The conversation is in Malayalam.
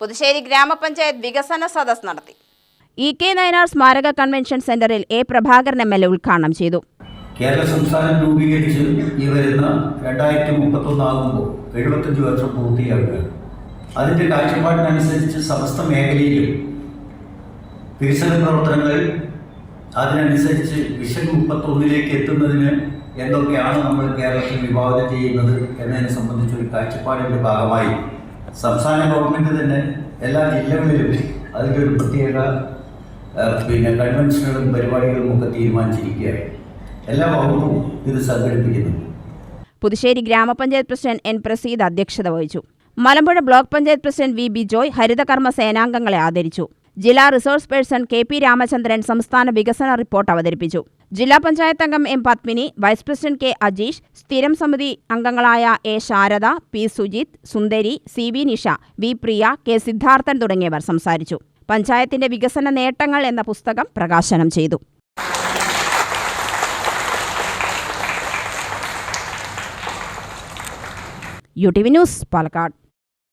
പുതുശ്ശേരി ഗ്രാമപഞ്ചായത്ത് വികസന സദസ് നടത്തി. ഇ കെ നയനാർ സ്മാരക കൺവെൻഷൻ സെന്ററിൽ A Prabhakaran M L A ഉദ്ഘാടനം ചെയ്തു. കേരള സംസ്ഥാനം രൂപീകരിച്ച് ഈ വരുന്ന രണ്ടായിരത്തി മുപ്പത്തൊന്നാകുമ്പോൾ എഴുപത്തഞ്ച് വർഷം പൂർത്തിയാകുക അതിന്റെ കാഴ്ചപ്പാടിനനുസരിച്ച് സമസ്ത മേഖലയിലും വികസന പ്രവർത്തനങ്ങൾ അതിനനുസരിച്ച് വിഷൻ മുപ്പത്തൊന്നിലേക്ക് എത്തുന്നതിന് എന്തൊക്കെയാണ് നമ്മൾ കേരളത്തിൽ വിഭാവനം ചെയ്യുന്നത് എന്നതിനെ സംബന്ധിച്ച് ഒരു കാഴ്ചപ്പാടിന്റെ ഭാഗമായി സംസ്ഥാന ഗവൺമെന്റ് തന്നെ എല്ലാ ജില്ലകളിലും അതിന്റെ ഒരു പ്രത്യേക പിന്നെ കൺവെൻഷനുകളും പരിപാടികളും ഒക്കെ തീരുമാനിച്ചിരിക്കുകയാണ്. എല്ലാ വകുപ്പും ഇത് സംഘടിപ്പിക്കുന്നു. പുതുശ്ശേരി ഗ്രാമപഞ്ചായത്ത് പ്രസിഡന്റ് എൻ പ്രസീദ് അധ്യക്ഷത വഹിച്ചു. Malampuzha block panchayat president V Bijoy ഹരിതകർമ്മ സേനാംഗങ്ങളെ ആദരിച്ചു. ജില്ലാ resource person K P Ramachandran സംസ്ഥാന വികസന റിപ്പോർട്ട് അവതരിപ്പിച്ചു. ജില്ലാ പഞ്ചായത്ത് അംഗം M Padmini vice president K Ajeesh സ്ഥിരം സമിതി അംഗങ്ങളായ A Sharada P Sujith Sundari C V Nisha V Priya K Siddharthan തുടങ്ങിയവർ സംസാരിച്ചു. പഞ്ചായത്തിന്റെ വികസന നേട്ടങ്ങൾ എന്ന പുസ്തകം പ്രകാശനം ചെയ്തു. U T V news Palakkad.